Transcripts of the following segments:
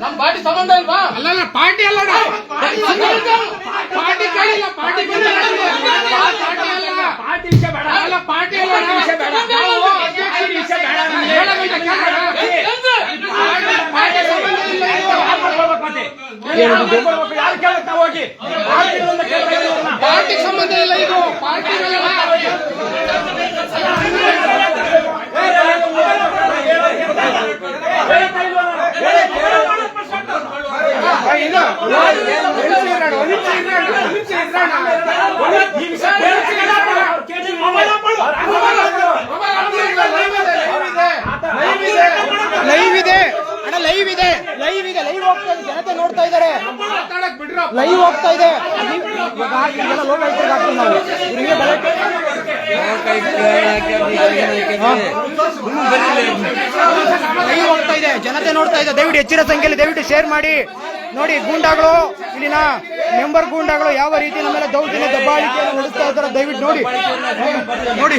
ನಮ್ ಪಾರ್ಟಿ ಸಂಬಂಧ ಇಲ್ವಾ? ಅಲ್ಲಲ್ಲ ಪಾರ್ಟಿ ಅಲ್ಲ ಪಾರ್ಟಿ ಕೇಳಿಲ್ಲ ಪಾರ್ಟಿ ಪಾರ್ಟಿ ಅಲ್ಲ. ವಿಷಯ ಬೇಡ ಅಲ್ಲ ಪಾರ್ಟಿ ಅಲ್ಲ ವಿಷಯ ಬೇಡ ವಿಷಯ ಬೇಡ. ಯಾರು ಕೇಳಕ್ ನಾವು ಹೋಗಿ ಪಾರ್ಟಿಗಳಿಂದ ಕೇಳ್ತಾ ಇದೀವಿ ಅವ್ರನ್ನ. ಪಾರ್ಟಿ ಸಂಬಂಧ ಇಲ್ಲ ಇದು ಪಾರ್ಟಿ ಈ ವಿಷಯ ಕೇಳ್ತಾ ಅವ್ರು ಕೇಳಿದ್ರು ಮೊಬೈಲ್ ಹಾಕ್ಬಿಡು. ಲೈವ್ ಇದೆ ಅಣ್ಣ ಲೈವ್ ಇದೆ ಲೈವ್ ಇದೆ ಲೈವ್ ಹೋಗ್ತಾ ಇದೆ ಜನತೆ ನೋಡ್ತಾ ಇದ್ದಾರೆ ಲೈವ್ ಹೋಗ್ತಾ ಇದೆ ಹೋಗ್ತಾ ಇದೆ ಜನತೆ ನೋಡ್ತಾ ಇದೆ ದಯವಿಟ್ಟು ಹೆಚ್ಚಿನ ಸಂಖ್ಯೆಯಲ್ಲಿ ದಯವಿಟ್ಟು ಶೇರ್ ಮಾಡಿ. ನೋಡಿ ಗೂಂಡಾಗಳು ಇಲ್ಲಿನ ಮೆಂಬರ್ ಗೂಂಡಾಗಳು ಯಾವ ರೀತಿ ನಮ್ಮೆಲ್ಲ ದೌರ್ಜನ್ಯ ದಬ್ಬಾಳಿಕೆ ನಡೆಸ್ತಾ ಇದ್ದಾರೆ ದಯವಿಟ್ಟು ನೋಡಿ. ನೋಡಿ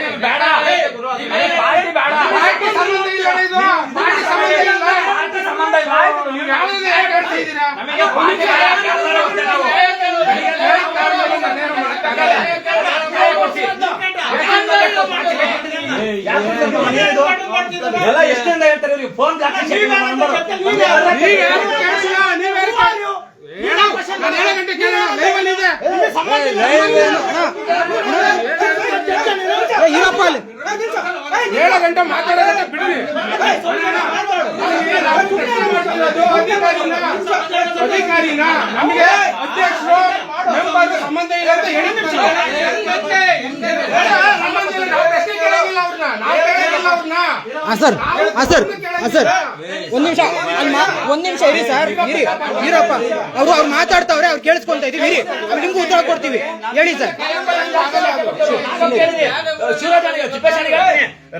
ಅಲ್ಲಿ ಏಳು ಗಂಟೆ ಮಾತಾಡೋದಕ್ಕೆ ಬಿಡ್ರಿ ಅಧಿಕಾರಿನ ನಮಗೆ ಅಧ್ಯಕ್ಷರು ಮೆಂಬರ್ ಸಂಬಂಧ ಇಲ್ಲ ಅಂತ ಹೇಳಿದ್ರು ಸಂಬಂಧ ಇಲ್ಲ ಹಾ ಸರ್. ಹಾ ಸರ್. ಹಾ ಸರ್. ಒಂದ್ ನಿಮಿಷ ಒಂದ್ ನಿಮಿಷ ಇರಿ ಸರ್. ಇರಿ. ಇರಪ್ಪ. ಅವ್ರು ಅವ್ರು ಮಾತಾಡ್ತಾವ್ರೆ ಅವ್ರು ಕೇಳಿಸ್ಕೊಂತ ಇದೀವಿ ಇರಿ. ಅವ್ರು ನಿಮ್ಗೆ ಉತ್ತರ ಕೊಡ್ತೀವಿ. ಹೇಳಿ ಸರ್.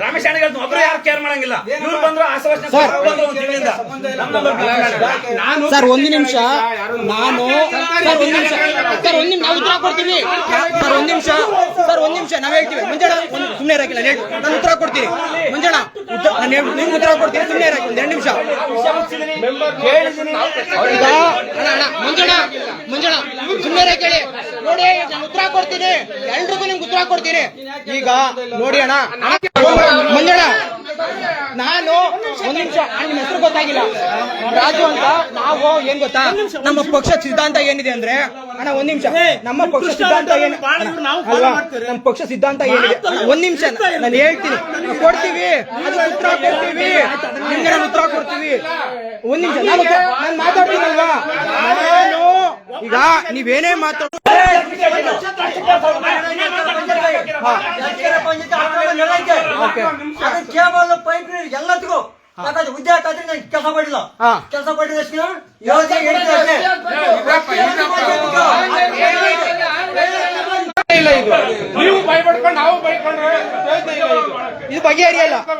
ರಮೇಶ್ ಒಬ್ರು ಯಾರು ಕೇರ್ ಮಾಡಂಗಿಲ್ಲ ಇವ್ರು ಬಂದ್ರು ಆಶ್ವಾಸನೆ ಸರ್. ಬಂದ್ರು ಒಂದ್ ತಿಂಗಳಿಂದ ನಾನು ಸರ್ ಒಂದ್ ನಿಮಿಷ. ನಾನು ಸರ್ ಒಂದ್ ನಿಮಿಷ. ಸರ್ ಒಂದ್ ನಿಮಿಷ. ನಾವು ಉತ್ತರ ಕೊಡ್ತೀವಿ. ಸರ್ ಒಂದ್ ನಿಮಿಷ. ಸರ್ ಒಂದ್ ನಿಮಿಷ. ನಾವ್ ಹೇಳ್ತೀವಿ. ಮುಂಜಾನೆ ಸುಮ್ಮನೆ ಇರಕ್ಕಿಲ್ಲ. ನಾನು ಉತ್ತರ ಕೊಡ್ತೀನಿ. ಹೇಳ್- ನಿಮ್ಗೆ ಉತ್ತರ ಕೊಡ್ತೀನಿ. ಸುಮ್ಮನೆ ಇರಕ್ಕೆ ಎರಡು ನಿಮಿಷ. ಈಗ, ಅಣ್ಣ ಅಣ್ಣ ಸುಮ್ನೆ ಇರಕ್ಕೆ ನೋಡಿ ನಾನು ಉತ್ತರ ಕೊಡ್ತೀನಿ. ಎಲ್ರಿಗೂ ನಿಮ್ಗೆ ಉತ್ತರ ಕೊಡ್ತೀನಿ. ಈಗ, ನೋಡಿ, ಅಣ್ಣ. ಮಂಜಣ್ಣ ನಾನು ಒಂದ್ ನಿಮಿಷ ನಿಮ್ಮ ಹೆಸರು ಗೊತ್ತಾಗಿಲ್ಲ. ರಾಜು ಅಂತ ನಾವು ಏನ್ ಗೊತ್ತಾ? ನಮ್ಮ ಪಕ್ಷ ಸಿದ್ಧಾಂತ ಏನಿದೆ ಅಂದ್ರೆ ಅಣ್ಣ ಒಂದ್ ನಿಮಿಷ. ನಮ್ಮ ಪಕ್ಷ ಸಿದ್ಧಾಂತ ಏನು ಅಲ್ವಾ? ನಮ್ಮ ಪಕ್ಷ ಸಿದ್ಧಾಂತ ಏನಿದೆ? ಒಂದ್ ನಿಮಿಷ ನಾನು ಹೇಳ್ತೀನಿ. ಕೊಡ್ತೀವಿ. ಉತ್ತರ ಕೊಡ್ತೀವಿ. ನಿಮ್ಗೆ ನಾನು ಉತ್ತರ ಕೊಡ್ತೀವಿ. ಒಂದ್ ನಿಮಿಷ ನಾನು ನಾನು ಮಾತಾಡ್ತೀನಲ್ವಾ? ನಾನು ಈಗ ನೀವೇನೇ ಮಾತಾಡೋದು ಕೇವಲ ಪೈಪ್ ಎಲ್ಲದಕ್ಕೂ ಯಾಕಂದ್ರೆ ಉದ್ಯೋಗ ನಾನು ಕೆಲಸ ಮಾಡಿಲ್ಲ ಕೆಲಸ ಮಾಡಿದ್ರೆ ಯೋಜನೆ. ಇಲ್ಲ ಇದು ನೀವು ಭಯಪಡ್ಕೊಂಡು ನಾವು ಭಯಕೊಂಡ್ರೆ ಪ್ರಯೋಜನ ಇಲ್ಲ ಇದು ಇದು ಬಗೆಹರಿಯಲ್ಲ ಮತ್ತೆ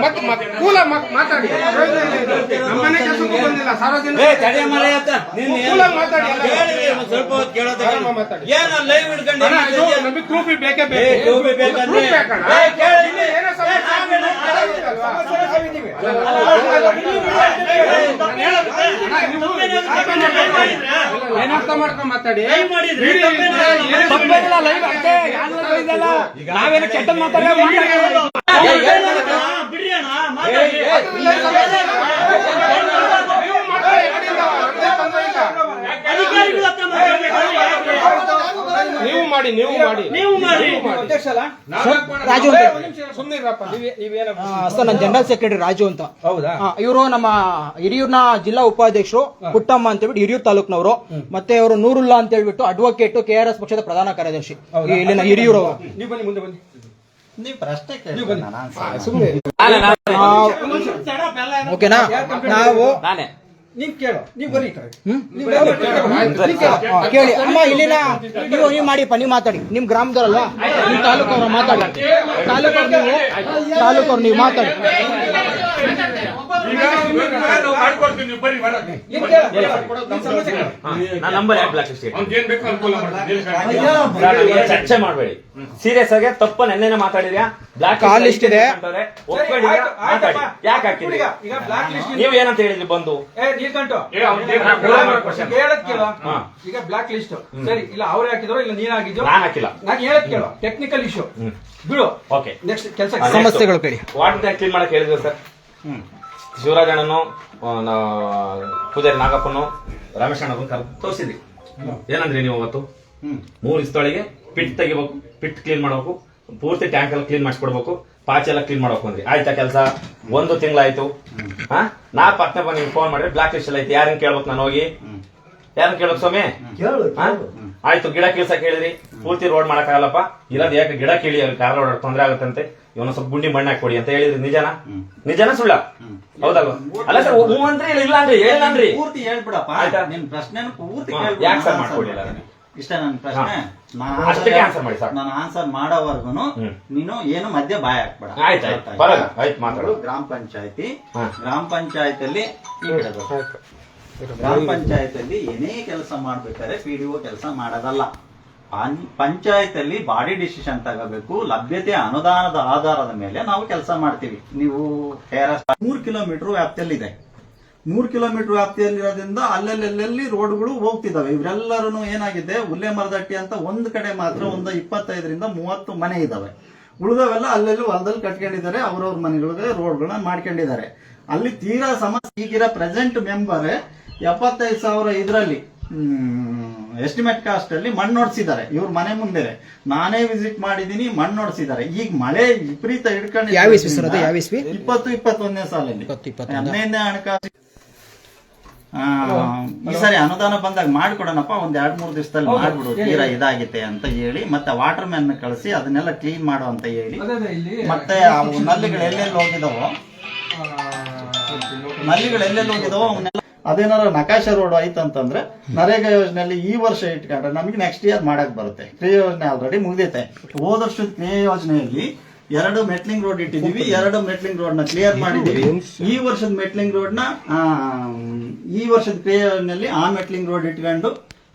ಮತ್ ಮತ್ ಕೂಲ ಮತ್ ಮಾತಾಡಿ ಪ್ರಯೋಜನ ಇಲ್ಲ ಇದು. ನಮ್ಮನೆ ಕೆಲಸಕ್ಕೂ ಬಂದಿಲ್ಲ ಸಾರ್ವಜನಿಕ ಕೂಲ ಮಾತಾಡಿ ಸ್ವಲ್ಪ ಹೊತ್ತು ಕೇಳೋದಕ್ಕೆ ಆರಾಮ ಮಾತಾಡಿ ಏನ ಲೈವ್ ಹಿಡ್ಕೊಂಡು ಅಣ್ಣ, ಇದು ನಮಗೆ ಪ್ರೂಫ್ ಬೇಕೇ ಬೇಕು proof ಬೇಕಂದ್ರೆ- Proof ಬೇಕಣ್ಣ. ಏ, ಕೇಳಿ. ಇಲ್ಲಿ ಏನೋ ಸಮಸ್ಯೆ ಆಗಿದೆ, ಗೊತ್ತಾಗುತ್ತಲ್ವಾ? ಏನ್ ಅರ್ಥ ಮಾಡ್ಕೊಂಡ್ ಮಾತಾಡಿ ತಪ್ಪೇನಿಲ್ಲ ಲೈವ್ ನಾವೇನು ಕೆಟ್ಟ ನೀವು ಮಾತಾಡಿ, ಅಡ್ಡಿಲ್ಲ, ನಮ್ದೇನ್ ತೊಂದ್ರೆ ಇಲ್ಲ. ಅಧಿಕಾರಿಗಳ ಹತ್ರ ಮಾತಾಡ್ಬೇಕು. ನೀವು ಮಾಡಿ. ನೀವು ಮಾಡಿ. ನೀವು ಮಾಡಿ ರಾಜು ಅಂತ. ಸುಮ್ಮನೆ ಇರಪ್ಪ. ಸರ್ ನನ್ನ ಜನರಲ್ ಸೆಕ್ರೆಟರಿ ರಾಜು ಅಂತ. ಹೌದಾ? ಇವರು ನಮ್ಮ ಹಿರಿಯೂರ್ನ ಜಿಲ್ಲಾ ಉಪಾಧ್ಯಕ್ಷರು ಪುಟ್ಟಮ್ಮ ಅಂತ ಹೇಳ್ಬಿಟ್ಟು ಹಿರಿಯೂರ್ ತಾಲೂಕ್ನವರು. ಮತ್ತೆ ಅವರು ನೂರುಲ್ಲಾ ಅಂತ ಹೇಳ್ಬಿಟ್ಟು ಅಡ್ವೊಕೇಟ್ ಕೆ ಆರ್ ಎಸ್ ಪಕ್ಷದ ಪ್ರಧಾನ ಕಾರ್ಯದರ್ಶಿ. ಇಲ್ಲಿನ ಹಿರಿಯೂರ್ ಅವರು. ನೀವು ಬನ್ನಿ ಮುಂದೆ ಬನ್ನಿ. ನೀವು ಪ್ರಶ್ನೆ ಕೇಳಿ ಸುಮ್ಮನೆ ಓಕೆನಾ? ನಾವು ನಾನೇ. ನೀವ್ ಕೇಳು ನೀವ್ ಬರೀ ಕೇಳು. ಅಮ್ಮ ಇಲ್ಲಿನ ನೀವು ನೀವು ಮಾಡಿಪ್ಪ ನೀವು ಮಾತಾಡಿ. ನಿಮ್ ಗ್ರಾಮದವರಲ್ಲ? ನಿಮ್ ತಾಲೂಕವ್ರ ಮಾತಾಡಿ. ತಾಲೂಕವ್ರು ನೀವು? ತಾಲೂಕವ್ರು ನೀವು ಮಾತಾಡಿ. ನಂಬರ್ ಯಾಕೆ ಬ್ಲಾಕ್. ಚರ್ಚೆ ಮಾಡಬೇಡಿ. ಸೀರಿಯಸ್ ಆಗಿ ತಪ್ಪ ನೆನ್ನೆನೆ ಮಾತಾಡಿದ್ಯಾ? ಬ್ಲಾಕ್ ಲಿಸ್ಟ್ ಇದೆ. ಯಾಕೆ ಹಾಕಿದ್ರಿ? ಈಗ ಈಗ ಬ್ಲಾಕ್ ಲಿಸ್ಟ್ ನೀವ್ ಏನಂತ ಹೇಳಿದ್ರಿ ಬಂದು. ಈಗ ಬ್ಲಾಕ್ ಲಿಸ್ಟ್ ಸರಿ ಇಲ್ಲ ಅವ್ರು ಹಾಕಿದ್ರು ಇಲ್ಲ ನೀನ್ ಹಾಕಿದ್ರು ನಾನ್ ಹಾಕಿಲ್ಲ. ನಾನು ಹೇಳಕ್ ಕೇಳೋ. Technical issue hmm. ಬಿಡು. ಓಕೆ ನೆಕ್ಸ್ಟ್ ಕೆಲಸ ಸಮಸ್ಯೆಗಳು ಕೇಳಿ. ವಾಟರ್ ಟ್ಯಾಂಕ್ ಕ್ಲೀನ್ ಮಾಡಕ್ ಹೇಳಿದ್ರು ಸರ್. ಶಿವರಾಜ್ ಅಣ್ಣನು ಪೂಜಾರಿ ನಾಗಪ್ಪನು ರಮೇಶ್ ಅಣ್ಣನು ಕರ್ ತೋರಿಸಿದ್ರಿ ಏನಂದ್ರಿ ನೀವು ಅವತ್ತು? ಮೂರು ಇಸ್ತೊಳಗೆ ಪಿಟ್ ತೆಗಿಬೇಕು ಪಿಟ್ ಕ್ಲೀನ್ ಮಾಡಬೇಕು ಪೂರ್ತಿ ಟ್ಯಾಂಕ್ ಎಲ್ಲ ಕ್ಲೀನ್ ಮಾಡಿಸ್ಕೊಡ್ಬೇಕು ಪಾಚಿ ಎಲ್ಲ ಕ್ಲೀನ್ ಮಾಡಬೇಕು ಅಂದ್ರಿ. ಆಯ್ತಾ ಕೆಲಸ? ಒಂದು ತಿಂಗಳಾಯ್ತು. ಹಾ ನಾ ಪಕ್ಕ ಬಂದು ಫೋನ್ ಮಾಡಿದ್ರೆ ಬ್ಲಾಕ್ ಲಿಸ್ಟ್ ಎಲ್ಲ ಐತಿ. ಯಾರನ್ನ ಕೇಳ್ಬೇಕು ನಾನು ಹೋಗಿ? ಯಾರನ್ನ ಕೇಳ್ಬೇಕು ಸ್ವಾಮಿ? ಆಯ್ತು ಗಿಡ ಕೀಳ್ಸಕ್ ಹೇಳಿದ್ರಿ. ಪೂರ್ತಿ ರೋಡ್ ಮಾಡಕ್ಕಾಗಲ್ಲಪ್ಪ. ಇರೋದು ಯಾಕೆ ಗಿಡ ಕೀಳಿ ಕಾರ್ ರೋಡ್ ತೊಂದ್ರೆ ಆಗುತ್ತಂತೆ? ಇವನು ಸ್ವಲ್ಪ ಗುಂಡಿ ಮಣ್ಣ ಕೊಡಿ ಅಂತ ಹೇಳಿದ್ರಿ. ನಿಜನ? ನಿಜನ ಸುಳ್ಳ? ಹೌದಲ್ವಾ? ಅಲ್ಲ ಸರ್ ಹೂ ಅಂದ್ರಿ ಇಲ್ಲ ಇಲ್ಲ ಅಂದ್ರಿ ಏನಂದ್ರಿ ಪೂರ್ತಿ ಹೇಳ್ಬಿಡಪ್ಪ. ಆಯ್ತಾ? ನಿನ್ ಪ್ರಶ್ನೆ ಪೂರ್ತಿ ಯಾಕೆ ಸರ್? ಮಾಡ್ತೀನಿ. ಇಷ್ಟ ನನ್ನ ಪ್ರಶ್ನೆ. ನಾನು ಅಷ್ಟಕ್ಕೆ ಮಾಡಿ ಸಾಕು. ನಾನು ಆನ್ಸರ್ ಮಾಡೋವರ್ಗುನು ನೀನು ಏನು ಮಧ್ಯ ಬಾಯ್ ಹಾಕ್ಬೇಡ ಆಯ್ತು, ಆಯ್ತು. ಮಾತಾಡು. ಗ್ರಾಮ ಪಂಚಾಯತಿ. ಗ್ರಾಮ ಪಂಚಾಯತಿಯಲ್ಲಿ ಗ್ರಾಮ ಪಂಚಾಯತಿಯಲ್ಲಿ ಏನೇ ಕೆಲಸ ಮಾಡ್ಬೇಕಾದ್ರೆ ಪಿ ಡಿ ಕೆಲಸ ಮಾಡೋದಲ್ಲ. ಪಂಚಾಯತ್ ಅಲ್ಲಿ ಬಾಡಿ ಡಿಸಿಷನ್ ತಗೋಬೇಕು, ಲಭ್ಯತೆ ಅನುದಾನದ ಆಧಾರದ ಮೇಲೆ ನಾವು ಕೆಲಸ ಮಾಡ್ತೀವಿ. ನೀವು ಮೂರು ಕಿಲೋಮೀಟರ್ ವ್ಯಾಪ್ತಿಯಲ್ಲಿದೆ. ಮೂರು ಕಿಲೋಮೀಟರ್ ವ್ಯಾಪ್ತಿಯಲ್ಲಿರೋದ್ರಿಂದ ಅಲ್ಲಲ್ಲಿ ರೋಡ್ಗಳು ಹೋಗ್ತಿದಾವೆ ಇವರೆಲ್ಲರೂ ಏನಾಗಿದೆ? ಉಲ್ಲೆ ಮರದಟ್ಟಿ ಅಂತ ಒಂದ್ ಕಡೆ ಮಾತ್ರ ಒಂದು ಇಪ್ಪತ್ತೈದರಿಂದ ಮೂವತ್ತು ಮನೆ ಇದಾವೆ ಉಳಿದವೆಲ್ಲ ಅಲ್ಲೆಲ್ಲಿ ಹೊಲದಲ್ಲಿ ಕಟ್ಕೊಂಡಿದ್ದಾರೆ. ಅವ್ರವ್ರ ಮನೆಗಳಿಗೆ ರೋಡ್ಗಳನ್ನ ಮಾಡ್ಕೊಂಡಿದ್ದಾರೆ. ಅಲ್ಲಿ ತೀರಾ ಸಮಸ್ಯೆ ಈಗಿರೋ ಪ್ರೆಸೆಂಟ್ ಮೆಂಬರ್ ಎಪ್ಪತ್ತೈದು ಸಾವಿರ ಇದರಲ್ಲಿ. ಎಸ್ಟಿಮೇಟ್ ಕಾಸ್ಟ್ ಅಲ್ಲಿ ಮಣ್ಣು ನೋಡ್ಸಿದ್ದಾರೆ. ಇವ್ರ ಮನೆ ಮುಂದೆ ನಾನೇ ವಿಸಿಟ್ ಮಾಡಿದೀನಿ ಮಣ್ಣು ನೋಡ್ಸಿದ್ದಾರೆ. ಈಗ ಮಳೆ ವಿಪರೀತ ಹಿಡ್ಕೊಂಡು ಯಾವ ಇಸ್ವಿ ಯಾವ ಇಸ್ವಿ? ಇಪ್ಪತ್ತು ಇಪ್ಪತ್ತೊಂದನೇ ಸಾಲಲ್ಲಿ. ಹದಿನೈದನೇ ಹಣಕಾಸು. ಆ, ಈ ಸರಿ ಅನುದಾನ ಬಂದಾಗ ಮಾಡ್ಕೊಡೋಣಪ್ಪ. ಒಂದ್ ಎರಡ್ ಮೂರ್ ದಿವಸದಲ್ಲಿ ಮಾಡ್ಬಿಡು. ತೀರಾ ಇದಾಗಿದೆ ಅಂತ ಹೇಳಿ ಮತ್ತೆ ವಾಟರ್ ಮ್ಯಾನ್ ಕಳಿಸಿ ಅದನ್ನೆಲ್ಲ ಕ್ಲೀನ್ ಮಾಡು ಅಂತ ಹೇಳಿ. ಮತ್ತೆ ಅವು ನಲ್ಲಿಗಳು ಎಲ್ಲೆಲ್ಲಿ ಹೋಗಿದಾವೋ? ನಲ್ಲಿಗಳು ಎಲ್ಲೆಲ್ಲಿ ಹೋಗಿದಾವೋ ಅವನ್ನೆಲ್ಲ ಅದೇನಾರ ನಕಾಶ ರೋಡ್ ಆಯ್ತಂತಂದ್ರೆ ನರೇಗಾ ಯೋಜನೆಯಲ್ಲಿ ಈ ವರ್ಷ ಇಟ್ಕೊಂಡ್ರೆ ನಮಗೆ ನೆಕ್ಸ್ಟ್ ಇಯರ್ ಮಾಡಕ್ ಬರುತ್ತೆ. ಕ್ರಿಯಾ ಯೋಜನೆ ಆಲ್ರೆಡಿ ಮುಗ್ದೈತೆ. ಹೋದ ವರ್ಷದ ಕ್ರಿಯಾ ಯೋಜನೆಯಲ್ಲಿ ಎರಡು ಮೆಟ್ಲಿಂಗ್ ರೋಡ್ ಇಟ್ಟಿದೀವಿ ಎರಡು ಮೆಟ್ಲಿಂಗ್ ರೋಡ್ನ ಕ್ಲಿಯರ್ ಮಾಡಿದೀವಿ ಈ ವರ್ಷದ ಮೆಟ್ಲಿಂಗ್ ರೋಡ್ನ ಈ ವರ್ಷದ ಕ್ರಿಯಾ ಯೋಜನೆಯಲ್ಲಿ ಆ ಮೆಟ್ಲಿಂಗ್ ರೋಡ್ ಇಟ್ಕೊಂಡು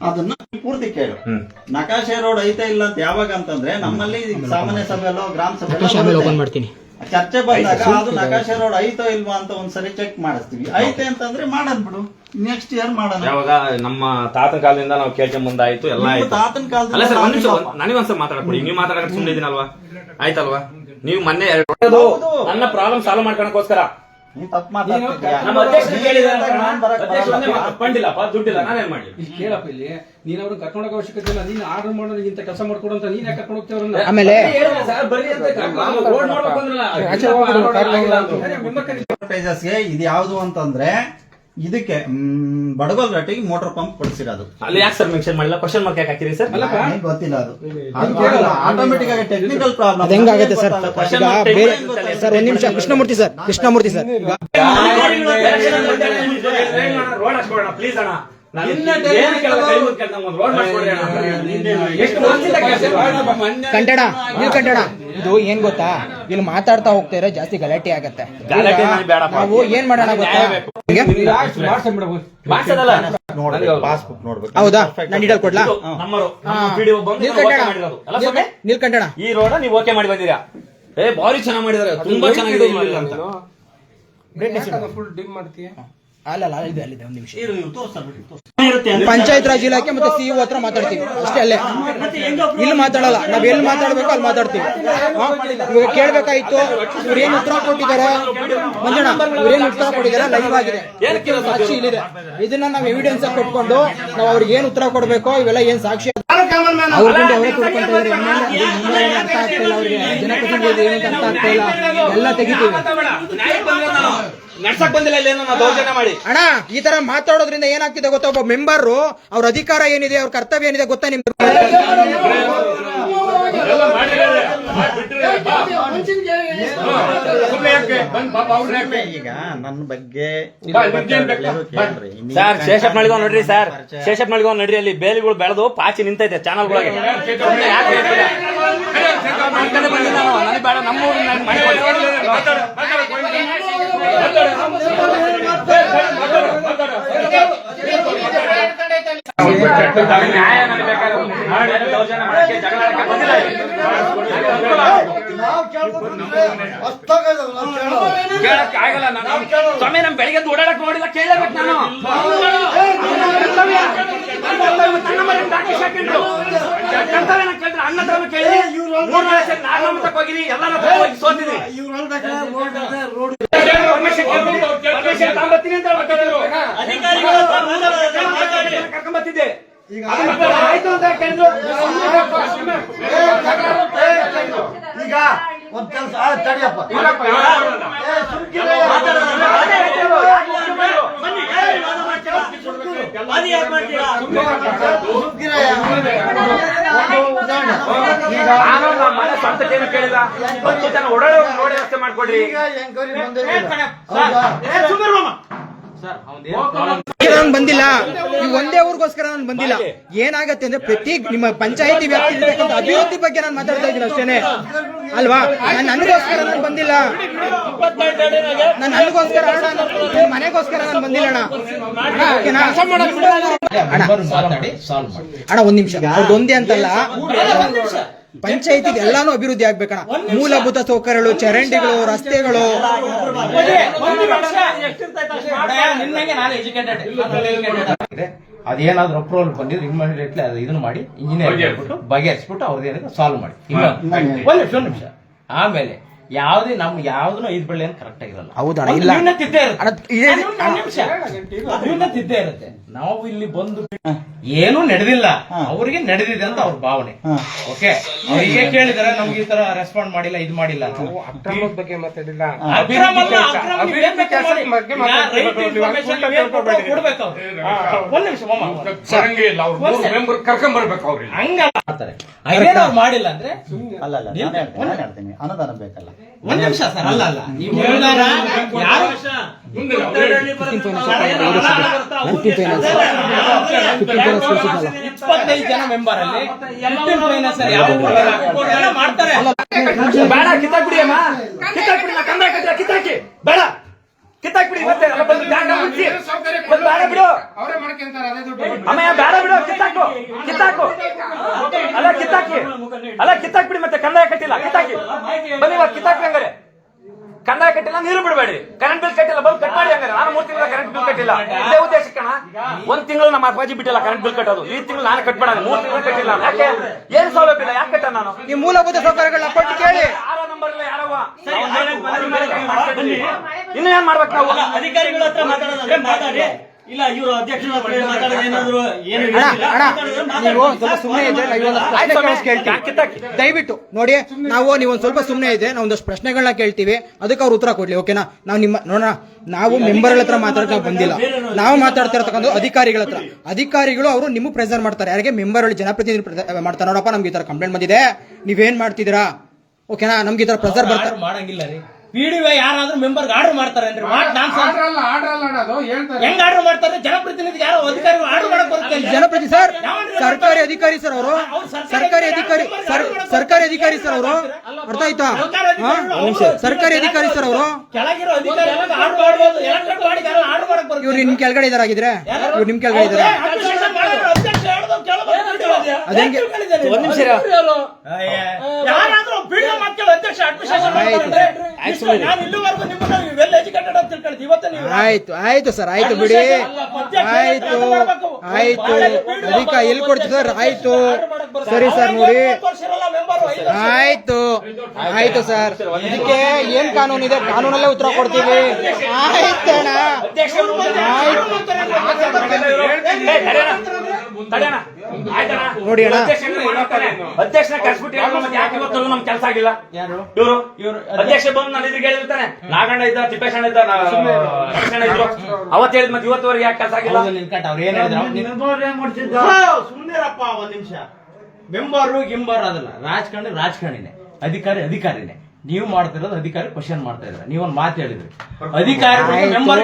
ಅದನ್ನ ಪೂರ್ತಿ ಕೇಳು. ನಕಾಶೆ ರೋಡ್ ಐತೆ ಇಲ್ಲ ಅಂತ ಯಾವಾಗ ಅಂತಂದ್ರೆ ನಮ್ಮಲ್ಲಿ ಸಾಮಾನ್ಯ ಸಭೆಯಲ್ಲೋ ಗ್ರಾಮ ಸಭೆ ಓಪನ್ ಮಾಡ್ತೀನಿ. ಚರ್ಚೆ ಬಂದಾಗ ಅದು ನಕಾಶೆ ರೋಡ್ ಐತೋ ಇಲ್ವಾ ಅಂತ ಒಂದ್ಸರಿ ಚೆಕ್ ಮಾಡಿಸ್ತೀವಿ. ಐತೆ ಅಂತಂದ್ರೆ ಮಾಡದ್ ಬಿಡು. ನೆಕ್ಸ್ಟ್ ಇಯರ್ ಮಾಡೋಣ. ಯಾವಾಗ ನಮ್ಮ ತಾತನ ಕಾಲದಿಂದ ನಾವು ಕೇಳ್ಕೊಂಡ್ ಬಂದಾಯ್ತು ಎಲ್ಲ ಆಯ್ತು. ತಾತನ ಕಾಲದಿಂದ ಅಲ್ಲ ಸರ್ ಒಂದ್ ನಿಮಿಷ ಆಗಿಲ್ಲಪ್ಪ. ನನಗೊಂದ್ಸಲ ಮಾತಾಡ್ಕೊಡಿ. ನೀವು ಮಾತಾಡಕ್ಕೆ ಸುಮ್ಮನೆ ಇದೀನಲ್ವಾ ಆಯ್ತಲ್ವಾ? ನೀವು ಮೊನ್ನೆ ನನ್ನ ಪ್ರಾಬ್ಲಮ್ ಸಾಲ್ವ್ ಮಾಡ್ಕೊಳಕೋಸ್ಕರ ನೀನ್ ತಪ್ಪು ಮಾತಾಡ್ತಿದ್ಯಾ? ನಮ್ಮ ಅಧ್ಯಕ್ಷರು ನೀನ್ ಕೇಳಿದ್ರೆ ಹೇಳಿದಾಗ ನಾನ್ ಬರಕ್ ಬರಲ್ಲ. ಫಂಡಿಲ್ಲಪ್ಪ ದುಡ್ಡಿಲ್ಲ ನಾನೇನ್ ಮಾಡಿ ಇಲ್ಲಿ ಕೇಳಪ್ಪ ಇಲ್ಲಿ ನೀನ್ ಅವ್ರನ್ನ ಕರ್ಕೊಂಡೋಗ ಅವಶ್ಯಕತೆ ಇಲ್ಲ ನೀನ್ ಆರ್ಡರ್ ಮಾಡೋ ಇಂತ ಕೆಲಸ ಮಾಡ್ಕೊಡು ಅಂತ ನೀನ್ ಯಾಕೆ ಕರ್ಕೊಂಡು ಹೋಗ್ತೀವಿ ಅವ್ರನ್ನ ಆಮೇಲೆ ಸರ್ ಬರ್ರಿ ಅಂತ ರೋಡ್ ಮಾಡ್ಬೇಕು ಅಂದ್ರಲ್ಲ. ಆಚೆ ಹೋಗ್ಬಿಡು, ಕಾರ್ ಆಗಿಲ್ಲ ಅಂದ್ರು. ಸರಿ, member ಕರೀರಿ. Enterprises-ಗೆ ಇದು ಯಾವುದು ಅಂತಂದ್ರೆ ಇದಕ್ಕೆ ಬಡಗಲ್ ರಟ್ಟಿಗೆ ಮೋಟರ್ ಪಂಪ್ ಕೊಡಿಸಿರೋದು. ಅಲ್ಲಿ ಯಾಕೆ ಸರ್ ಮೆನ್ಷನ್ ಮಾಡಿಲ್ಲ? ಕ್ವಶನ್ ಮಾರ್ಕ್ ಯಾಕೆ ಹಾಕಿರಿ ಸರ್? ನನಗೆ ಗೊತ್ತಿಲ್ಲ ಅದು. ಆಟೋಮೆಟಿಕ್ ಆಗಿ ಟೆಕ್ನಿಕಲ್ ಪ್ರಾಬ್ಲಮ್ ಅದು ಹೆಂಗಾಗತ್ತೆ ಸರ್? ಈಗ ಬೇರೆ ಸರ್ ಒಂದ್ ನಿಮಿಷ. Krishnamurthy sir. Krishnamurthy sir. Road please ಅಣ್ಣ. ನೀವ್ ಕಂಟಡ ಕೈ ಮುಗ್ದು ಒಂದು ರೋಡ್ ಮಾಡ್ಸ್ಕೊಡ್ರಿ ಎಷ್ಟು ವರ್ಷದಿಂದ ಕೇಳ್ತೀನಿ? ಕಂಟಣ ನೀವು ಕಂಟಣ ಇದು ಏನ್ ಗೊತ್ತಾ? ಇಲ್ಲಿ ಮಾತಾಡ್ತಾ ಹೋಗ್ತಾರೆ ಜಾಸ್ತಿ ಗಲಾಟೆ ಆಗತ್ತೆ. ನಾವು ಏನ್ ಮಾಡೋಣ ಗೊತ್ತಾ? ಹೌದಾ? ನಾನು ಡೀಟೇಲ್ ಕೊಡ್ಲಾ? ನೀಲ್ ಕಂಟಣ ಈ ರೋಡ್ ನೀವು ಓಕೆ ಮಾಡಿ ಬಂದಿರಾ ಏ ಬಾರಿ ಚೆನ್ನಾಗಿ ಮಾಡಿದಾರೆ ತುಂಬಾ ಚೆನ್ನಾಗಿದೆ ಅಂತ ಫುಲ್ ಡಿಮ್ ಮಾಡ್ತೀಯ? ಅಲ್ಲ ಅಲ್ಲ ಅಲ್ಲಿದೆ ಅಲ್ಲಿದೆ ಒಂದ್ ನಿಮಿಷ. ಪಂಚಾಯತ್ ರಾಜ್ ಇಲಾಖೆ ಮತ್ತೆ ಸಿಇಒ ಹತ್ರ ಮಾತಾಡ್ತೀವಿ. ಅಷ್ಟೇ ಅಲ್ಲೇ. ಇಲ್ಲಿ ಮಾತಾಡಲ್ಲ. ನಾವ್ ಎಲ್ಲಿ ಮಾತಾಡ್ಬೇಕು ಅಲ್ಲಿ ಮಾತಾಡ್ತೀವಿ? ಇವಾಗ ಕೇಳ್ಬೇಕಾಯ್ತು ಇವ್ರ ಏನ್ ಉತ್ತರ ಕೊಟ್ಟಿದ್ದಾರೆ? ಮಂಜಣ್ಣ ಇವ್ರೇನ್ ಏನ್ ಉತ್ತರ ಕೊಟ್ಟಿದ್ದಾರೆ? ಲೈವ್ ಆಗಿದೆ. ಸಾಕ್ಷಿ ಇಲ್ಲಿದೆ. ಇದನ್ನ ನಾವ್ ಎವಿಡೆನ್ಸ್ ಕೊಟ್ಕೊಂಡು ನಾವ್ ಅವ್ರಿಗೆ ಏನ್ ಉತ್ತರ ಕೊಡ್ಬೇಕು ಇವೆಲ್ಲ ಏನ್ ಸಾಕ್ಷಿ ಅವ್ರ ಅರ್ಥ ಆಗ್ತಾ ಇಲ್ಲ ಅವ್ರಿಗೆ. ಜನಪ್ರತಿನಿಧಿ ಏನಂತ ಅಂತ ಅರ್ಥ ಆಗ್ತಾ ಇಲ್ಲ? ಎಲ್ಲ ತೆಗಿತೀವಿ. ನಡ್ಸಕ್ ಬಂದಿಲ್ಲ ಇಲ್ಲ ಏನೋ ದೌರ್ಜನ್ಯ ಮಾಡಿ. ಅಣ್ಣ ಈ ತರ ಮಾತಾಡೋದ್ರಿಂದ ಏನಾಗ್ತಿದೆ ಗೊತ್ತಾ? ಒಬ್ಬ ಮೆಂಬರ್ ಅವ್ರ ಅಧಿಕಾರ ಏನಿದೆ ಅವ್ರ ಕರ್ತವ್ಯ ಏನಿದೆ ಗೊತ್ತಾ ನಿಮ್ಗೆ? ಸರ್ ಶೇಷಪ್ ಮಳಿಗೋ ನೋಡ್ರಿ ಸರ್ ಶೇಷಪ್ ಮಳಿಗೋ ನೋಡ್ರಿ ಅಲ್ಲಿ ಬೇಲಿಗಳು ಬೆಳೆದು ಪಾಚಿ ನಿಂತೈತೆ ಚಾನಲ್ ಗಳಿಗೆ ಬೇಡ ನಾನು ಸ್ವಾಮಿ ನಮ್ ಬೆಳಿಗ್ಗೆ ಓಡಾಡಕ್ ನೋಡಿಲ್ಲ ಕೇಳಬೇಕು. ನಾನು ಅನ್ನ ಹತ್ರನೂ ಕೇಳಿ ಮೂರು ನಾಲ್ಕು ಹೋಗಿರಿ ಎಲ್ಲಾರ ಸೋತಿದ್ರಿ ಪರ್ಮಿಷನ್ ಕರ್ಕೊಂಡ್ ಬರ್ತಿದ್ದೆ ಆಯ್ತು. ಅಂತ ಈಗ ಒಂದ್ ಕೆಲಸ ತಡಿಯಪ್ಪ ನಾನು ನಮ್ಮ ಮನೆ ಸ್ವಂತಕ್ಕೇನು ಕೇಳಿಲ್ಲ ಹತ್ತು ಜನ ಓಡಾಡೋ ರೋಡ್ ವ್ಯವಸ್ಥೆ ಮಾಡ್ಕೊಡ್ರಿ ಈಗ ಎಂಕ್ವೈರಿ ಬಂದಿದೆ ನಾನು ಬಂದಿಲ್ಲ. ಈ ಒಂದೇ ಊರಿಗೋಸ್ಕರ ನಾನು ಬಂದಿಲ್ಲ. ಏನಾಗತ್ತೆ ಅಂದ್ರೆ ಪ್ರತಿ ನಿಮ್ಮ ಪಂಚಾಯತಿ ವ್ಯಾಪ್ತಿ ಅಭಿವೃದ್ಧಿ ಬಗ್ಗೆ ನಾನು ಮಾತಾಡ್ತಾ ಇದ್ದೀನಿ ಅಷ್ಟೇನೆ. ಅಲ್ವಾ? ನಾನು ನನಗೋಸ್ಕರ ನಾನು ಬಂದಿಲ್ಲ. ನಾನು ನನಗೋಸ್ಕರ ಅಣ್ಣ, ಮನೆಗೋಸ್ಕರ ನಾನು ಬಂದಿಲ್ಲ ಅಣ್ಣ? ಅಣ್ಣ ಒಂದ್ ನಿಮಿಷ. ಒಂದೇ ಅಂತಲ್ಲ. ಪಂಚಾಯತಿ ಎಲ್ಲಾನು ಅಭಿವೃದ್ಧಿ ಆಗ್ಬೇಕಣ ಮೂಲಭೂತ ಸೌಕರ್ಯಗಳು ಚರಂಡಿಗಳು ರಸ್ತೆಗಳು. ಇದೆ. ಅದೇನಾದ್ರೂ ಅಪ್ರೂವಲ್ ಬಂದಿದ್ರೆ ಇಮಿಡಿಯೇಟ್ಲಿ ಅದು ಇದನ್ನ ಮಾಡಿ ಇಂಜಿನಿಯರ್ ಹೇಳ್ಬಿಟ್ಟು ಬಗೆಹರಿಸ್ಬಿಟ್ಟು ಅವ್ರದ್ದು ಸಾಲ್ವ್ ಮಾಡಿ. ಒಂದ್ ನಿಮಿಷ. ಆಮೇಲೆ ಯಾವುದೇ ನಮ್ಗೆ ಯಾವ್ದನ್ನು ಐದು ಬೆಳ್ಳಿ ಅಂತ ಕರೆಕ್ಟ್ ಆಗಿರಲ್ಲ. ಹೌದಣ್ಣ, ಒಂದು ಇಲ್ಲ. ನ್ಯೂನತೆ ಇದ್ದೇ ಇರುತ್ತೆ. ಅಣ್ಣ, ಇದೆ- ಅದು ಒಂದ್ ನಿಮಿಷ. ನ್ಯೂನತೆ ಇದ್ದೇ ಇರುತ್ತೆ. ನಾವು ಇಲ್ಲಿ ಬಂದು ಏನು ನಡೆದಿಲ್ಲ. ಅವ್ರಿಗೆ ನಡೆದಿದೆ ಅಂತ ಅವ್ರ ಭಾವನೆ. ಓಕೆ? ಅವರಿಗೆ ಕೇಳಿದಾರೆ ನಮ್ಗೆ ಈ ತರ ರೆಸ್ಪಾಂಡ್ ಮಾಡಿಲ್ಲ ಇದು ಮಾಡಿಲ್ಲ ಅಂತ. ಅಕ್ರಮದ ಬಗ್ಗೆ ಮಾತಾಡಿಲ್ಲ. ಅಕ್ರಮ ಅಲ್ಲ, ಕೆಲ್ಸ, ಅಕ್ರಮ ನೀವು ಏನ್ ಬೇಕಾದ್ರೂ ಮಾಡಿ. ಬಗ್ಗೆ ಈಗ ಮಾತಾಡ್ತಾ ರೈತ information ಅದ್ಭುತ ಏನ್ ಕೊಟ್ರೋ ಕೊಡ್ಬೇಕು ಅವ್ರು. ಒಂದ್ ನಿಮಿಷ ಮಾಮ ಬರಂಗೇ ಇಲ್ಲ ಅವ್ರು ಮೂರು ಮೆಂಬರ್ ಕರ್ಕೊಂಡ್ ಬರ್ಬೇಕು ಅವ್ರಿಗೆ ಹಂಗಲ್ಲ. ಮಾಡ್ತಾರೆ. ಅದೇನು ಮಾಡಿಲ್ಲ ಅಂದ್ರೆ ಅಲ್ಲ ಅಲ್ಲ ನಾನು ಹೇಳ್ತೀನಿ ನಾನು ಹೇಳ್ತೀನಿ. ಅನುದಾನ ಬೇಕಲ್ಲ. ಒಂದ್ ನಿಮಿಷ ಸರ್ ಅಲ್ಲ ಅಲ್ಲ. ನೀವು ಹೇಳಿದಾರ? ಯಾರು? ಇಪ್ಪತ್ತೈದು ಜನ ಮೆಂಬರ್ ಅಲ್ಲಿ ಫಿಫ್ಟೀನ್ ಫೈನಾನ್ಸರ್ ಯಾವ ಎಲ್ಲ ಮಾಡ್ತಾರೆ. ಬೇಡ ಕಿತ್ತಾಕ್ಬಿಡಿ ಅಮ್ಮ. ಕಿತ್ತಾಕ್ಬಿಡಿ ನಾ ಕಿತ್ತಾಕಿ. ಬೇಡ. ಕಿತ್ತಾಕ್ಬಿಡಿ ಮತ್ತೆ ಎಲ್ಲ ಬಂದು ಜಾಗ ಮುಚ್ಚಿ ಬಂದು ಬೇಡ ಬಿಡು. ಅವರೇ ಮಾಡ್ಕೊಂತಾರೆ ಅದೇ ದುಡ್ಡು ಅಮ್ಮಯ್ಯ ಬೇಡ ಬಿಡು ಕಿತ್ತಾಕು ಕಿತ್ತಾಕು. ಅಲ್ಲ ಕಿತ್ತಾಕಿ. ಅಲ್ಲ ಕಿತ್ತಾಕ್ಬಿಡಿ ಮತ್ತೆ ಕಂದಾಯ ಕಟ್ಟಿಲ್ಲ ಕಿತ್ತಾಕಿ. ಬನ್ನಿ ಇವಾಗ ಕಿತ್ತಾಕಿ ಹಂಗಾರೆ. ಕಂದಾಯ ಕಟ್ಟಿಲ್ಲ ನೀರು ಬಿಡಬೇಡಿ. ಕರೆಂಟ್ ಬಿಲ್ ಕಟ್ಟಿಲ್ಲ ಬಂದು ಕಟ್ ಮಾಡಿ ಹಂಗಾರೆ. ನಾನು ಮೂರು ತಿಂಗಳ ಕರೆಂಟ್ ಬಿಲ್ ಕಟ್ಟಿಲ್ಲ. ಇದೇ ಉದ್ದೇಶಕ್ಕಣ ಒಂದ್ ತಿಂಗಳು ನಮ್ಮ ಅಪ್ಪಾಜಿ ಬಿಟ್ಟಿಲ್ಲ ಕರೆಂಟ್ ಬಿಲ್ ಕಟ್ಟೋದು. ಈ ತಿಂಗಳು ನಾನು ಕಟ್ಬೇಡ ಮೂರ್ ತಿಂಗಳು ಕಟ್ಟಿಲ್ಲ. ಯಾಕೆ? ಏನ್ ಸೌಲಭ್ಯ ಇಲ್ಲ ಯಾಕೆ ಕಟ್ಟ ನಾನು? ಈ ಮೂಲಭೂತ ಸೌಕರ್ಯಗಳನ್ನ ಕೊಟ್ಟು ಕೇಳಿ. ಯಾರೋ ನಂಬರ್ ಇಲ್ಲ ಇನ್ನು ಏನ್ ಮಾಡ್ಬೇಕು ನಾವು? ಅಧಿಕಾರಿಗಳ ಹತ್ರ ಮಾತಾಡೋದಾದ್ರೆ ಮಾತಾಡಿ. ಇಲ್ಲ ಇವರು ಅಧ್ಯಕ್ಷರ ಮಾತಾಡೋದು ಏನಾದ್ರು ಸ್ವಲ್ಪ ಸುಮ್ಮನೆ? ದಯವಿಟ್ಟು ನೋಡಿ ನಾವು ನೀವು ಒಂದ್ ಸ್ವಲ್ಪ ಸುಮ್ಮನೆ ಇದೆ ನಾವು ಒಂದಷ್ಟು ಪ್ರಶ್ನೆಗಳನ್ನ ಕೇಳ್ತೀವಿ. ಅದಕ್ಕೆ ಅವ್ರು ಉತ್ತರ ಕೊಡ್ಲಿ ಓಕೆನಾ? ನಾವು ನಿಮ್ಮ ನೋಡೋಣ ನಾವು ಮೆಂಬರ್ಗಳ ಹತ್ರ ಮಾತಾಡಕ್ಕೆ ಬಂದಿಲ್ಲ. ನಾವು ಮಾತಾಡ್ತಾ ಇರ್ತಕ್ಕಂಥ ಅಧಿಕಾರಿಗಳ ಹತ್ರ. ಅಧಿಕಾರಿಗಳು ಅವರು ನಿಮ್ಮ ಪ್ರೆಸೆಂಟ್ ಮಾಡ್ತಾರೆ. ಯಾರಿಗೆ? ಮೆಂಬರ್ ಜನಪ್ರತಿನಿಧಿ ಮಾಡ್ತಾರೆ. ನೋಡಪ್ಪ ನಮ್ಗೆ ಈ ತರ ಕಂಪ್ಲೇಂಟ್ ಬಂದಿದೆ. ನೀವೇನ್ ಮಾಡ್ತಿದ್ದೀರಾ? ಓಕೆನಾ? ನಮ್ಗೆ ಈ ತರ ಪ್ರೆಸರ್ ಬರ್ತಾರೆ ಮಾಡಂಗಿಲ್ಲ ರೀ. ಪಿಡಿಒ ಯಾರಾದ್ರೂ ಮೆಂಬರ್ ಆರ್ಡರ್ ಮಾಡ್ತಾರೆ ಅಂದ್ರೆ ಮಾಡ್ ನಾನ್ ಆರ್ಡರ್ ಅಲ್ಲ ಆರ್ಡರ್ ಅಲ್ಲ ಅಣ್ಣ ಅದು ಹೇಳ್ತಾರೆ. ಹೆಂಗ್ ಆರ್ಡರ್ ಮಾಡ್ತಾರೆ? ಜನಪ್ರತಿನಿಧಿ ಯಾರೋ ಅಧಿಕಾರಿಗಳು ಆರ್ಡರ್ ಮಾಡಕ್ ಬರುತ್ತೆ? ಜನಪ್ರತಿ ಸರ್ ಸರ್ಕಾರಿ ಅಧಿಕಾರಿ ಸರ್ ಅವರು. ಸರ್ಕಾರಿ ಅಧಿಕಾರಿ. ಸರ್- ಸರ್ಕಾರಿ ಅಧಿಕಾರಿ ಸರ್ ಅವರು. ಅರ್ಥ ಆಯ್ತಾ? ಹಾ? ಅವ್ರು ಸರ್ಕಾರಿ ಅಧಿಕಾರಿ ಸರ್ ಅವರು. ಕೆಳಗಿರೋ ಅಧಿಕಾರಿ ಆರ್ಡರ್ ಮಾಡ್ಬೋದು ಎಲೆಕ್ಟ್ರಿಕ್ ಮಾಡಿ ಆರ್ಡರ್ ಮಾಡಕ್ ಬರುತ್ತೆ. ಇವ್ರು ನಿಮ್ ಕೆಳಗಡೆ ಇದಾರಾಗಿದ್ರೆ? ಇವ್ರು ನಿಮ್ ಕೆಳಗಡೆ ಇದಾರೆ. ಅದೇಂಗೆ- ಒಂದ್ ನಿಮಿಷ. ಯಾರಾದ್ರೂ ಪಿಡಿಒ ಮಕ್ಕಳು ಅಧ್ಯಕ್ಷ ಅಡ್ಮಿನಿಸ್ಟ್ರೇಷನ್ ಮಾಡ್ತಾರೆ ಇಷ್ಟು- ನಾನು ಇಲ್ಲಿವರೆಗೂ ನಿಮ್ಮನ್ನ ವೆಲ್ ಎಜುಕೇಟೆಡ್ ಅಂತ ತಿಳ್ಕೊಳ್ತೀನಿ ಇವತ್ತು ನೀವು ಆಯ್ತು ಆಯ್ತು ಸರ್ ಆಯ್ತು ಬಿಡಿ. ಆಯ್ತು ಆಯ್ತು ಅಧಿಕ ಎಲ್ಲಿ ಕೊಡ್ತೀವಿ ಸರ್ ಆಯ್ತು. ಸರಿ ಸರ್ ನೋಡಿ. ಆಯ್ತು ಆಯ್ತು ಸರ್. ಇದಕ್ಕೆ ಏನ್ ಕಾನೂನು ಇದೆ? ಕಾನೂನಲ್ಲೇ ಉತ್ತರ ಕೊಡ್ತೀವಿ. ಆಯ್ತಣ್ಣ ಆಯ್ತು. ಆಯ್ತಣ್ಣ? ನೋಡಿ ಅಣ್ಣ. ಅಧ್ಯಕ್ಷನ ಕರ್ಸ್ಬಿಟ್ಟು ಯಾಕೆ ಇವತ್ತು ನಮ್ ಕೆಲಸ ಆಗಿಲ್ಲ? ಯಾರು? ಇವರು? ಇವ್ರು ಅಧ್ಯಕ್ಷ ಬಂದು ನನ್ನ ಎದುರಿಗೆ ಹೇಳಿರ್ತಾನೆ. ನಾಗಣ್ಣ ಇದ್ದ ತಿಪ್ಪೇಶಣ್ಣ ಇದ್ದ ನಾ- ರಮೇಶಣ್ಣ ಇದ್ರು. ಅವತ್ತು ಹೇಳಿದ್ ಮತ್ತೆ ಇವತ್ತುವರೆಗೆ ಯಾಕೆ ಕೆಲಸ ಆಗಿಲ್ಲ? ಅವ್ರು ಏನ್ ಸುಮ್ಮನೆರಪ್ಪ ಒಂದ್ ನಿಮಿಷ. ಮೆಂಬರು ಗಿಂಬರ್ ಅದಲ್ಲ. ರಾಜಕಾರಣಿ ರಾಜಕಾರಣಿನೇ. ಅಧಿಕಾರಿ ಅಧಿಕಾರಿನೇ. ನೀವು ಮಾಡ್ತಿರೋದು ಅಧಿಕಾರಿ ಕ್ವಶನ್ ಮಾಡ್ತಾ ಇದ್ರೆ ನೀವೊಂದು ಮಾತು ಹೇಳಿದ್ರಿ. ಅಧಿಕಾರಿ ಮೆಂಬರ್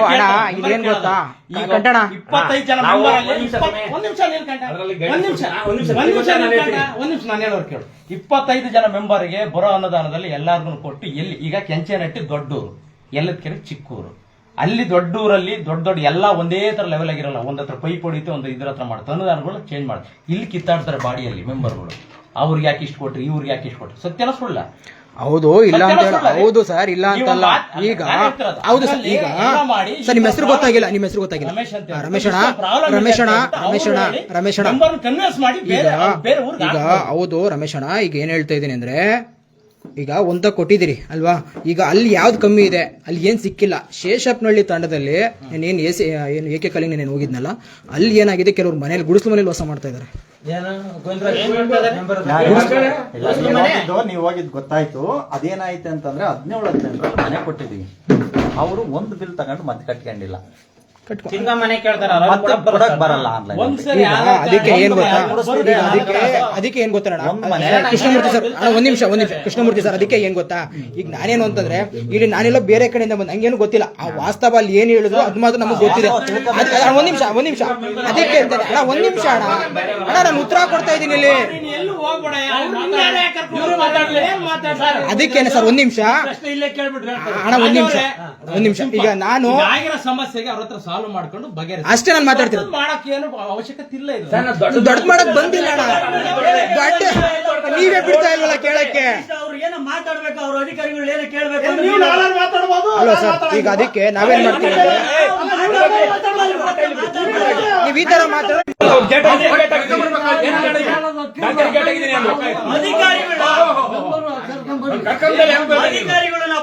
ಇದೇನ್ ಗೊತ್ತಾ? ಈಗ. ಇಪ್ಪತ್ತೈದು ಜನ ಮೆಂಬರ್ ಒಂದ್ ನಿಮಿಷ ಇಪ್ಪತ್ತು- ಸಮಯ. ಒಂದ್ ನಿಮಿಷ ಒಂದ್ ನಿಮಿಷ. ಒಂದ್ ನಿಮಿಷ, ಒಂದ್ ನಿಮಿಷ ನಾನು ಹೇಳೋರು ಕೇಳು. ಇಪ್ಪತ್ತೈದು ಜನ ಮೆಂಬರ್ಗೆ ಬರೋ ಅನುದಾನದಲ್ಲಿ ಎಲ್ಲಾರ್ಗು ಕೊಟ್ಟು ಎಲ್ಲಿ ಈಗ ಕೆಂಚನಟ್ಟಿ ದೊಡ್ಡೂರು ಎಲ್ಲದಕ್ಕೆ ಚಿಕ್ಕೂರು. ಅಲ್ಲಿ ದೊಡ್ಡೂರಲ್ಲಿ ದೊಡ್ಡ ದೊಡ್ಡ ಎಲ್ಲ ಒಂದೇ ತರ ಲೆವೆಲ್ ಆಗಿರಲ್ಲ. ಒಂದ್ ಹತ್ರ ಪೈಪ್ ಹೊಡಿತು ಒಂದು ಇದ್ರ ಹತ್ರ ಮಾಡುತ್ತೆ ಅನುದಾನಗಳು ಚೇಂಜ್ ಮಾಡ್ತಾರೆ. ಇಲ್ಲಿ ಕಿತ್ತಾಡ್ತಾರೆ ಬಾಡಿಯಲ್ಲಿ ಮೆಂಬರ್ಗಳು ಅವ್ರಿಗೆ ಯಾಕೆ ಇಷ್ಟು ಕೊಟ್ರಿ? ಇವ್ರಿಗೆ ಯಾಕೆ ಇಷ್ಟು ಕೊಟ್ರಿ? ಸತ್ಯನ ಸುಳ್ಳ. ಹೌದು ಇಲ್ಲ ಅಂತ ಹೇಳ. ಹೌದು ಸರ್ ಇಲ್ಲ ಅಂತಲ್ಲ. ಈಗ ಹೌದು ಸರ್ ಈಗ ಸರ್ ನಿಮ್ಮ ಹೆಸರು ಗೊತ್ತಾಗಿಲ್ಲ ನಿಮ್ಮ ಹೆಸರು ಗೊತ್ತಾಗಿಲ್ಲ. ರಮೇಶಣ ರಮೇಶಣ ರಮೇಶಣ ರಮೇಶಣ ಈಗ ಹೌದು ರಮೇಶಣ ಈಗ ಏನ್ ಹೇಳ್ತಾ ಇದ್ದೀನಿ ಅಂದ್ರೆ ಈಗ ಒಂದ ಕೊಟ್ಟಿದ್ದೀರಿ ಅಲ್ವಾ? ಈಗ ಅಲ್ಲಿ ಯಾವ್ದು ಕಮ್ಮಿ ಇದೆ? ಅಲ್ಲಿ ಏನ್ ಸಿಕ್ಕಿಲ್ಲ? ಶೇಷಪ್ಪನಹಳ್ಳಿ ತಂಡದಲ್ಲಿ ಏನ್ ಎ ಸಿ ಏನು ಏಕೆ ಕಾಲಿಂಗ್ ನಾನು ಹೋಗಿದ್ನಲ್ಲ ಅಲ್ಲಿ ಏನಾಗಿದೆ? ಕೆಲವರು ಮನೇಲಿ ಗುಡಿಸಲು ಮನೇಲಿ ವಾಸ ಮಾಡ್ತಾ ಇದ್ದಾರೆ ನೀವು ಹೋಗಿದ್ ಗೊತ್ತಾಯ್ತು. ಅದೇನಾಯ್ತು ಅಂತಂದ್ರೆ ಹದಿನೇಳು ಹದಿನೆಂಟರಲ್ಲಿ ಮನೆ ಕೊಟ್ಟಿದೀವಿ ಅವರು ಒಂದು ಬಿಲ್ ತಗೊಂಡು ಮತ್ತೆ ಕಟ್ಕೊಂಡಿಲ್ಲ. ಮನೆ ಕೇಳ್ತಾರ ಮತ್ತೆ ಕೊಡಕ್ ಬರಲ್ಲ. ಆನ್ಲೈನ್ ಒಂದ್ಸರಿ ಅದಕ್ಕೆ ಏನ್ ಗೊತ್ತಾ? ಈಗ ಅದಕ್ಕೆ ಅದಕ್ಕೆ ಏನ್ ಗೊತ್ತಾ ಅಣ್ಣ? ಒಂದ್ ಕೃಷ್ಣಮೂರ್ತಿ ಸರ್ ಅಣ್ಣ ಒಂದ್ ನಿಮಿಷ ಒಂದ್ ನಿಮಿಷ. ಕೃಷ್ಣಮೂರ್ತಿ ಸರ್ ಅದಕ್ಕೆ ಏನ್ ಗೊತ್ತಾ? ಈಗ ನಾನೇನು ಅಂತಂದ್ರೆ ಇಲ್ಲಿ ನಾನೆಲ್ಲ ಬೇರೆ ಕಡೆಯಿಂದ ಬಂದ್ ಹಂಗೇನು ಗೊತ್ತಿಲ್ಲ. ಆ ವಾಸ್ತವ ಅಲ್ಲಿ ಏನ್ ಹೇಳಿದ್ರು ಅದು ಮಾತ್ರ ನಮಗೆ ಗೊತ್ತಿದೆ. ಅದ್- ಅಣ್ಣ, ಒಂದ್ ನಿಮಿಷ ಒಂದ್ ನಿಮಿಷ. ಅದಕ್ಕೆ ಅಂತಾನೆ ಅಣ್ಣ ಒಂದ್ ನಿಮಿಷ ಅಣ್ಣ. ಅಣ್ಣ ನಾನು ಉತ್ತರ ಕೊಡ್ತಾ ಇದ್ದೀನಿ ಇಲ್ಲಿ. ಎಲ್ಲೂ ಹೋಗ್ಬೇಡ ಇವ್ರು ಮಾತಾಡ್ಲಿ ಮಾತಾಡ್ತಾರೆ ಅದಕ್ಕೇನೆ ಸರ್ ಒಂದ್ ನಿಮಿಷ. ಪ್ರಶ್ನೆ ಇಲ್ಲೇ ಕೇಳ್ಬಿಟ್ರೆ ಅಣ್ಣ ಒಂದ್ ನಿಮಿಷ. ಒಂದ್ ನಿಮಿಷ. ಈಗ ನಾನು ಈಗ ಆಗಿರೋ ಸಮಸ್ಯೆಗೆ ಅವ್ರ ಹತ್ರ ಸಾಲ್ವ್ ಮಾಡ್ಕೊಂಡು ಬಗೆಹರಿಸಿ ಅಷ್ಟೇ ನಾನು ಮಾತಾಡ್ತೀನಿ ಮಾಡಕ್ ಏನು ಅವಶ್ಯಕತೆ ಇಲ್ಲ ಇದು ದೊಡ್ಡ ಮಾಡಕ್ ಬಂದಿಲ್ಲ ಅಣ್ಣ ದೊಡ್ಡ ನೀವೇ ಬಿಡ್ತಾ ಇಲ್ವಲ್ಲ ಕೇಳಕ್ಕೆ ಅವ್ರು ಏನೋ ಮಾತಾಡ್ಬೇಕು ಅವ್ರ ಅಧಿಕಾರಿಗಳು ಏನೋ ಕೇಳ್ಬೇಕು ನೀವು ನಾಳೆ ಮಾತಾಡ್ಬೋದು ಸರ್ ಈಗ ಅದಕ್ಕೆ ನಾವೇನ್ ಮಾಡ್ತೀವಿ ನೀವ್ ಈ ತರ ಮಾತಾಡ. ಅಧಿಕಾರಿಗಳು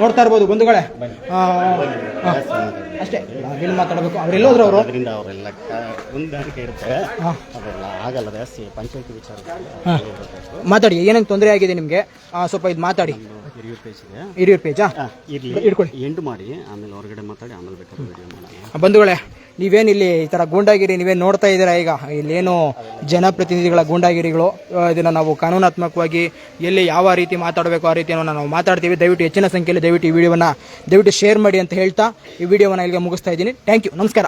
ನೋಡ್ತಾ ಇರ್ಬೋದು ಬಂಧುಗಳೇ. ಅಷ್ಟೇ. ಏನು ಮಾತಾಡಬೇಕು? ಅವ್ರೆಲ್ಲೋದ್ರು ಅವರು? ಅದರಿಂದ ಅವರೆಲ್ಲ ಹೊಂದಾಣಿಕೆ ಇರುತ್ತೆ. ಅದೆಲ್ಲ ಆಗಲ್ಲ ಜಾಸ್ತಿ ಪಂಚಾಯತಿ ವಿಚಾರ ಮಾತಾಡಿ ಏನೇನು ತೊಂದರೆ ಆಗಿದೆ ನಿಮಗೆ? ಸ್ವಲ್ಪ ಇದು ಮಾತಾಡಿ. ಹಿರಿಯೂರು ಇದೆ. ಹಿರಿಯೂರ್ ಪೇಜಾ ಇರ್ಲಿ. ಹಿಡ್ಕೊಳ್ಳಿ. ಎಂಟು ಮಾಡಿ ಆಮೇಲೆ ಹೊರಗಡೆ ಮಾತಾಡಿ ಆಮೇಲೆ ಬೇಕಾದ್ರೆ ವಿಡಿಯೋ ಬಂಧುಗಳೇ ನೀವೇನು ಇಲ್ಲಿ ಈ ಥರ ಗೂಂಡಾಗಿರಿ, ನೀವೇನು ನೋಡ್ತಾ ಇದ್ದೀರಾ ಈಗ? ಇಲ್ಲೇನು ಜನಪ್ರತಿನಿಧಿಗಳ ಗೂಂಡಾಗಿರಿಗಳು? ಇದನ್ನ ನಾವು ಕಾನೂನಾತ್ಮಕವಾಗಿ ಎಲ್ಲಿ ಯಾವ ರೀತಿ ಮಾತಾಡಬೇಕು ಆ ರೀತಿಯನ್ನು ನಾವು ಮಾತಾಡ್ತೀವಿ. ದಯವಿಟ್ಟು ಹೆಚ್ಚಿನ ಸಂಖ್ಯೆಯಲ್ಲಿ ದಯವಿಟ್ಟು ಈ ವಿಡಿಯೋವನ್ನು ದಯವಿಟ್ಟು ಶೇರ್ ಮಾಡಿ ಅಂತ ಹೇಳ್ತಾ ಈ ವಿಡಿಯೋವನ್ನು ಇಲ್ಲಿಗೆ ಮುಗಿಸ್ತಾ ಇದ್ದೀನಿ. ಥ್ಯಾಂಕ್ ಯು ನಮಸ್ಕಾರ.